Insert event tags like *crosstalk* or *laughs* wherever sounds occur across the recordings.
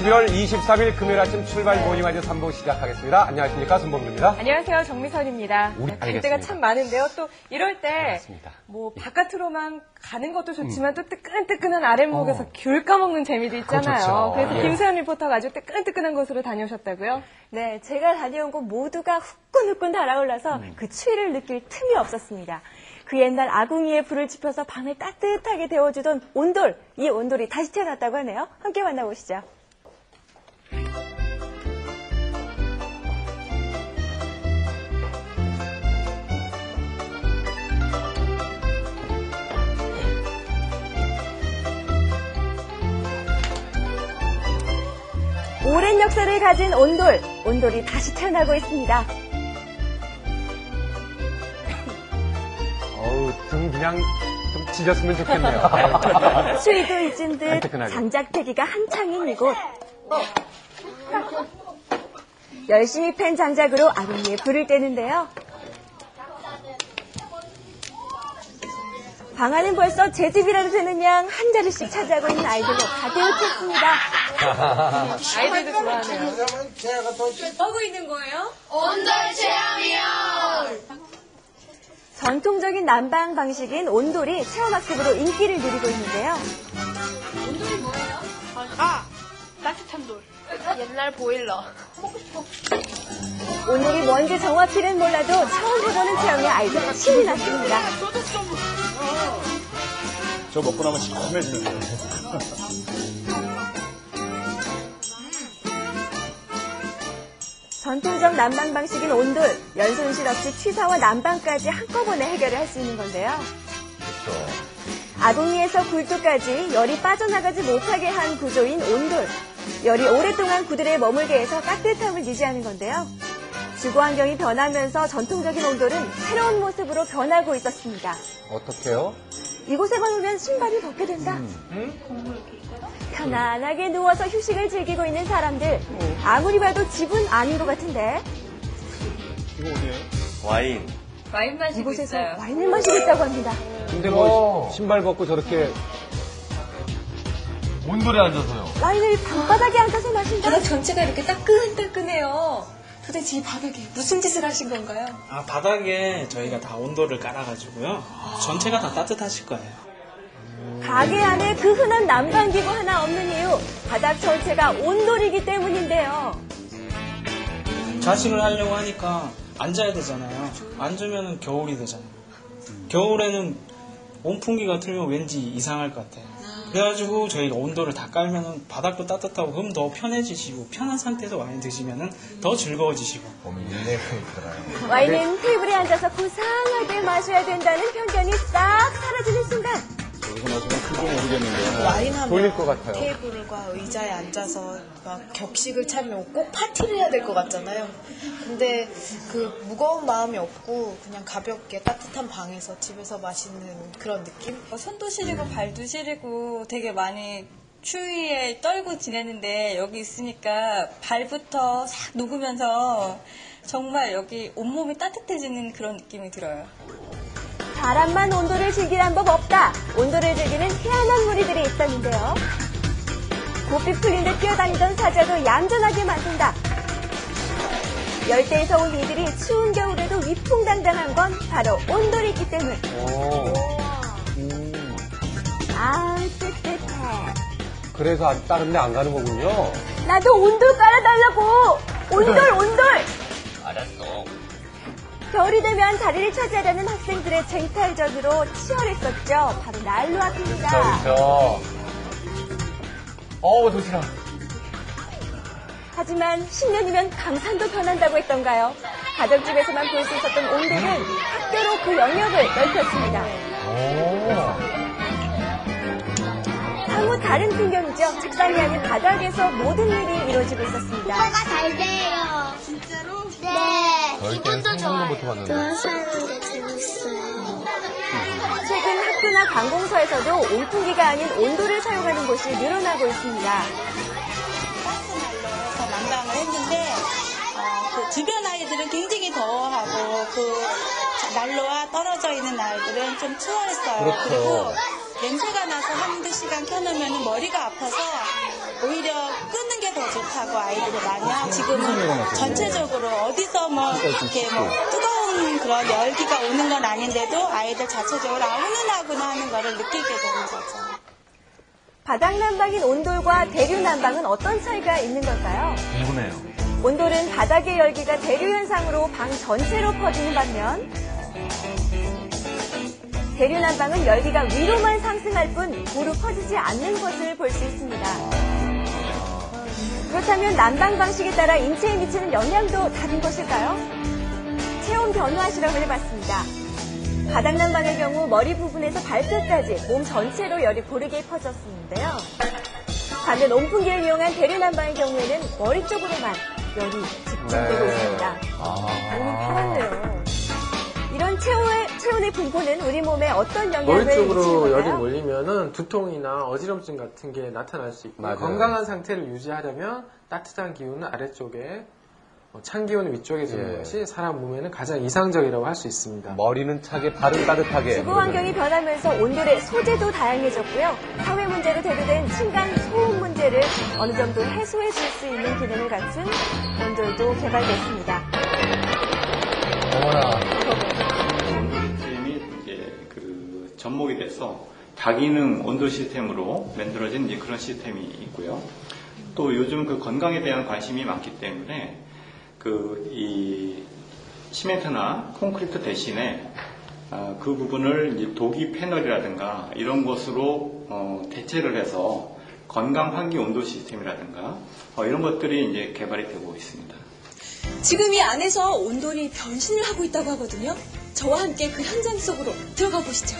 12월 23일 금요일 아침 출발 모닝아이즈 3부 시작하겠습니다. 안녕하십니까. 손범주입니다. 안녕하세요. 정미선입니다. 우리-. 때가 참 많은데요. 또 이럴 때. 뭐 바깥으로만 가는 것도 좋지만 또 뜨끈뜨끈한 아랫목에서 귤 까먹는 재미도 있잖아요. 그래서 예. 김세현 리포터가 아주 뜨끈뜨끈한 곳으로 다녀오셨다고요? 네, 제가 다녀온 곳 모두가 후끈후끈 달아올라서 그 추위를 느낄 틈이 없었습니다. 그 옛날 아궁이에 불을 지펴서 밤에 따뜻하게 데워주던 온돌, 이 온돌이 다시 태어났다고 하네요. 함께 만나보시죠. 오랜 역사를 가진 온돌, 온돌이 다시 태어나고 있습니다. 어우, 등 그냥 좀 찢었으면 좋겠네요. *laughs* 추위도 잊은 듯. 장작패기가 한창인 이곳. 열심히 팬 장작으로 아궁이에 불을 떼는데요. 방 안은 벌써 제 집이라도 되는 양 한 자리씩 차지하고 있는 아이들로 가득 찼습니다. 아이들도 좋아하네요. 전통적인 난방 방식인 온돌이 체험학습으로 인기를 누리고 있는데요. 아, 따뜻한 돌. 옛날 보일러. 온돌이 뭔지 정확히는 몰라도 처음 해보는 체험에 아이들은 신이 났습니다. 저 먹고 나면 시커매지는 거예요. 전통적 난방 방식인 온돌, 연손실 없이 취사와 난방까지 한꺼번에 해결을 할 수 있는 건데요. 아궁이에서 굴뚝까지 열이 빠져나가지 못하게 한 구조인 온돌. 열이 오랫동안 구들에 머물게 해서 따뜻함을 유지하는 건데요. 주거 환경이 변하면서 전통적인 온돌은 새로운 모습으로 변하고 있었습니다. 어떻게요? 이곳에만 오면 신발을 벗게 된다. 편안하게 누워서 휴식을 즐기고 있는 사람들. 아무리 봐도 집은 아닌 것 같은데 이거 어디예요? 와인. 와인 마시고 이곳에서 있어요. 와인을 마시고 있다고 합니다. 근데 뭐 신발 벗고 저렇게 온돌에 앉아서요. 와인을 방바닥에 앉아서 마신다. 바닥 전체가 이렇게 따끈따끈해요. 도대체 이 바닥에 무슨 짓을 하신 건가요? 아, 바닥에 저희가 다 온도를 깔아가지고요. 전체가 다 따뜻하실 거예요. 가게 안에 그 흔한 난방기구 하나 없는 이유 바닥 전체가 온돌이기 때문인데요. 자식을 하려고 하니까 앉아야 되잖아요. 앉으면 겨울이 되잖아요. 겨울에는 온풍기가 틀면 왠지 이상할 것 같아요. 그래가지고 저희가 온도를 다 깔면은 바닥도 따뜻하고 그럼 더 편해지시고 편한 상태에서 와인 드시면은 더 즐거워지시고 와인은 테이블에 앉아서 고상하게 마셔야 된다는 편견이 싹 사라지는 순간 여기서 마시면 그거 모르겠는데. 와인하면 돌릴 것 같아요. 테이블과 의자에 앉아서 막 격식을 차리면 꼭 파티를 해야 될 것 같잖아요. 근데 그 무거운 마음이 없고 그냥 가볍게 따뜻한 방에서 집에서 마시는 그런 느낌? 손도 시리고 발도 시리고 되게 많이 추위에 떨고 지내는데 여기 있으니까 발부터 싹 녹으면서 정말 여기 온몸이 따뜻해지는 그런 느낌이 들어요. 바람만 온도를 즐기란 법 없다. 온도를 즐기는 희한한 무리들이 있었는데요. 고삐 풀린 듯 뛰어다니던 사자도 얌전하게 만든다. 열대에서 온 이들이 추운 겨울에도 위풍당당한 건 바로 온돌이기 때문. 오. 음, 아, 뜨뜻해. 그래서 아직 다른 데 안 가는 거군요. 나도 온돌 깔아달라고! 온돌, 온돌! 알았어. 겨울이 되면 자리를 차지하려는 학생들의 쟁탈전으로 치열했었죠. 바로 난로 앞입니다. 그렇죠. 어우, 도시락. 하지만 10년이면 강산도 변한다고 했던가요? 가정집에서만 볼 수 있었던 온돌은 학교로 그 영역을 넓혔습니다. 오. 사뭇 다른 풍경이죠. 책상이 아닌 바닥에서 모든 일이 이루어지고 있었습니다. 잘 돼요. 진짜로? 네. 못 해봤는데. 사는데 재밌어요. 최근 학교나 관공서에서도 온풍기가 아닌 온돌을 사용하는 곳이 늘어나고 있습니다. 가스난로에서 난방을 했는데 어, 그 주변 아이들은 굉장히 더워하고 그 난로와 떨어져 있는 아이들은 좀 추워했어요. 그렇죠. 리고 냄새가 나서 한두 시간 켜놓으면 머리가 아파서 오히려 끄는 게 더 좋다고 아이들이 많이 하고 지금은 전체적으로 어디서 뭐 이렇게 뭐 뜨거운 그런 열기가 오는 건 아닌데도 아이들 자체적으로 아 훈훈하구나 하는 거를 느끼게 되는 거죠. 바닥 난방인 온돌과 대류 난방은 어떤 차이가 있는 걸까요? 궁금해요. 온돌은 바닥의 열기가 대류 현상으로 방 전체로 퍼지는 반면 대류 난방은 열기가 위로만 상승할 뿐 고루 퍼지지 않는 것을 볼 수 있습니다. 그렇다면 난방 방식에 따라 인체에 미치는 영향도 다른 것일까요? 체온 변화 실험을 해봤습니다. 바닥 난방의 경우 머리 부분에서 발끝까지 몸 전체로 열이 고르게 퍼졌었는데요. 반면 온풍기를 이용한 대류 난방의 경우에는 머리 쪽으로만 열이 집중되고 네. 있습니다. 아. 몸이 편한데요. 이런 체온의, 체온의 분포는 우리 몸에 어떤 영향을 머리 쪽으로 미치는 열이? 몰리면은 두통이나 어지럼증 같은 게 나타날 수 있고 맞아요. 건강한 상태를 유지하려면 따뜻한 기운은 아래쪽에 어, 찬 기운은 위쪽에 주는 예. 것이 사람 몸에는 가장 이상적이라고 할 수 있습니다. 머리는 차게, 발은 따뜻하게. 지구 환경이 변하면서 온돌의 소재도 다양해졌고요. 사회 문제로 대두된 층간 소음 문제를 어느 정도 해소해 줄 수 있는 기능을 갖춘 온돌도 개발됐습니다. 어머나. 접목이 돼서 다기능 온도 시스템으로 만들어진 그런 시스템이 있고요. 또 요즘 그 건강에 대한 관심이 많기 때문에 그 이 시멘트나 콘크리트 대신에 아, 그 부분을 도기 패널이라든가 이런 것으로 어, 대체를 해서 건강 환기 온도 시스템이라든가 어, 이런 것들이 이제 개발이 되고 있습니다. 지금 이 안에서 온돌이 변신을 하고 있다고 하거든요. 저와 함께 그 현장 속으로 들어가 보시죠.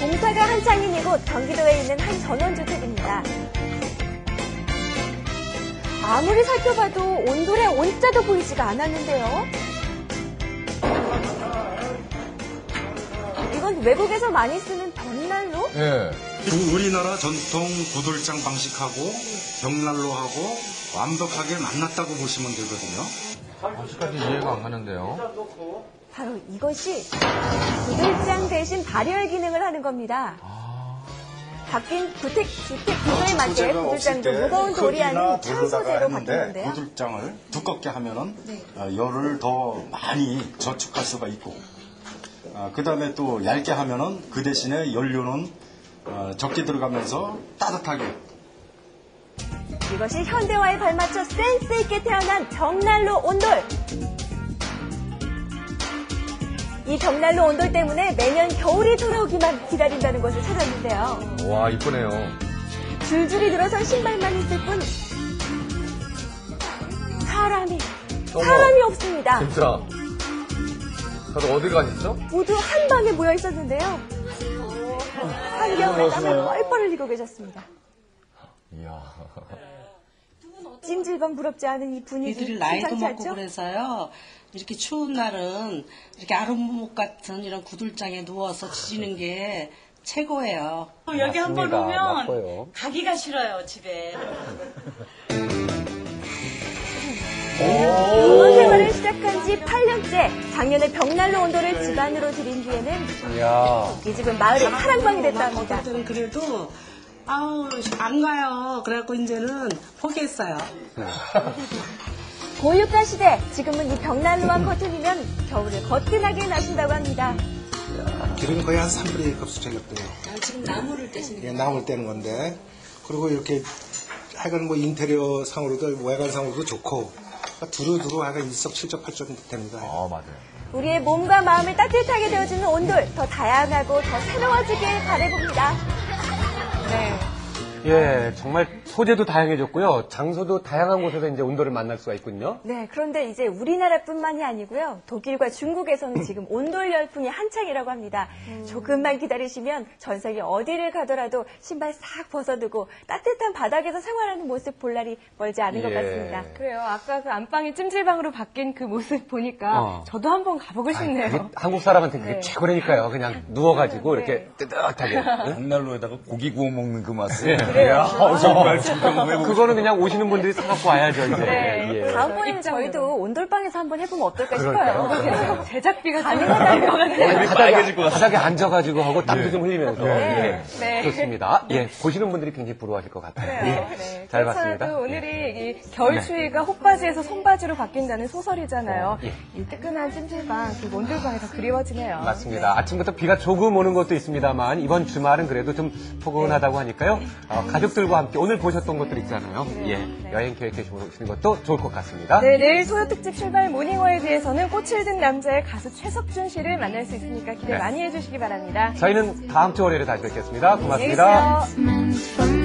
공사가 한창인 이곳 경기도에 있는 한 전원주택입니다. 아무리 살펴봐도 온돌의 온자도 보이지가 않았는데요. 이건 외국에서 많이 쓰는 벽난로? 예. 그 우리나라 전통 구들장 방식하고 벽난로하고 완벽하게 만났다고 보시면 되거든요. 아직까지 이해가 안 가는데요. 바로 이것이 구들장 대신 발열 기능을 하는 겁니다. 바뀐 주택, 주택 구조에 맞게 부재가 없을 구들장도 때 무거운 돌이 아닌 했는데 바뀌는데요. 구들장을 두껍게 하면은 어, 열을 더 많이 저축할 수가 있고 그 다음에 또 얇게 하면은 그 대신에 연료는 어, 적게 들어가면서 따뜻하게 이것이 현대화에 발맞춰 센스 있게 태어난 벽난로 온돌. 이 벽난로 온돌 때문에 매년 겨울이 돌아오기만 기다린다는 것을 찾았는데요. 와, 이쁘네요. 줄줄이 늘어선 신발만 있을 뿐 사람이 어머. 사람이 없습니다. 진짜. 다들 어딜 가셨죠? 모두 한 방에 모여 있었는데요. 한겨울에 땀을 뻘뻘 흘리고 계셨습니다. 이야. 찜질방 부럽지 않은 이 분위기 이들이 나이도 심상치 먹고 않죠? 그래서요. 이렇게 추운 날은 이렇게 아랫목 같은 이런 구들장에 누워서 지지는 게 최고예요. 여기 한 번 맞습니다. 오면 맞고요. 가기가 싫어요 집에. 이번 생활을 시작한 지 8년째 작년에 벽난로 온도를 집안으로 들인 뒤에는 이야. 이 집은 마을의 사랑방이 때는 그래도 아우 안 가요. 그래갖고 이제는 포기했어요. 고유가 시대 지금은 이 벽난로만 커튼이면 겨울을 거뜬하게 나신다고 합니다. 기름 거의 한 3분의 1 값을 챙겼대요. 아, 지금 나무를 떼시는 예, 나물 떼는 건데. 그리고 이렇게 하여간 뭐 인테리어 상으로도 외관 상으로도 좋고 그러니까 두루두루 하여간 일석칠조팔조 됩니다. 어, 맞아요. 우리의 몸과 마음을 따뜻하게 데워주는 온돌 더 다양하고 더 새로워지길 바라봅니다. 네. 예, 정말 소재도 다양해졌고요. 장소도 다양한 곳에서 이제 온도를 만날 수가 있군요. 네, 그런데 이제 우리나라뿐만이 아니고요. 독일과 중국에서는 *clears throat* 지금 온돌 열풍이 한창이라고 합니다. 조금만 기다리시면 전 세계 어디를 가더라도 신발 싹 벗어두고 따뜻한 바닥에서 생활하는 모습 볼 날이 멀지 않은 것 예. 같습니다. 그래요. 아까 그 안방이 찜질방으로 바뀐 그 모습 보니까 어. 저도 한번 가보고 싶네요. 그게 한국 사람한테 그게 네. 최고라니까요. 그냥 누워가지고 네. 이렇게 뜨뜻하게. 벽난로에다가 고기 구워 먹는 그 맛을 그래요. 어, 정말 그거는 그냥 오시는 분들이 사갖고 와야죠, 이제. 네. 예. 다음번에는 저희도 온돌방에서 한번 해보면 어떨까 그럴까요? 싶어요. *laughs* 제작비가 가능하다는 것 같아요. 바닥에, 바닥에 앉아가지고 하고 땀도 좀 흘리면서. 네. 예. 네. 좋습니다. 예. 보시는 분들이 굉장히 부러워하실 것 같아요. 예. 네. 잘 봤습니다. 예. 오늘이 이 겨울 네. 추위가 혹바지에서 손바지로 바뀐다는 소설이잖아요. 예. 이 뜨끈한 찜질방, 그 온돌방이 더 그리워지네요. 맞습니다. 아침부터 비가 조금 오는 것도 있습니다만 이번 주말은 그래도 좀 포근하다고 하니까요. 어, 가족들과 함께 오늘 보셨던 것들 있잖아요. 예, 여행 계획해 주시는 것도 좋을 것 같습니다. 네, 내일 소요 특집 출발 모닝워에드에서는 꽃을 든 남자의 가수 최석준 씨를 만날 수 있으니까 기대 네. 많이 해주시기 바랍니다. 저희는 다음 주 월요일에 다시 뵙겠습니다. 고맙습니다.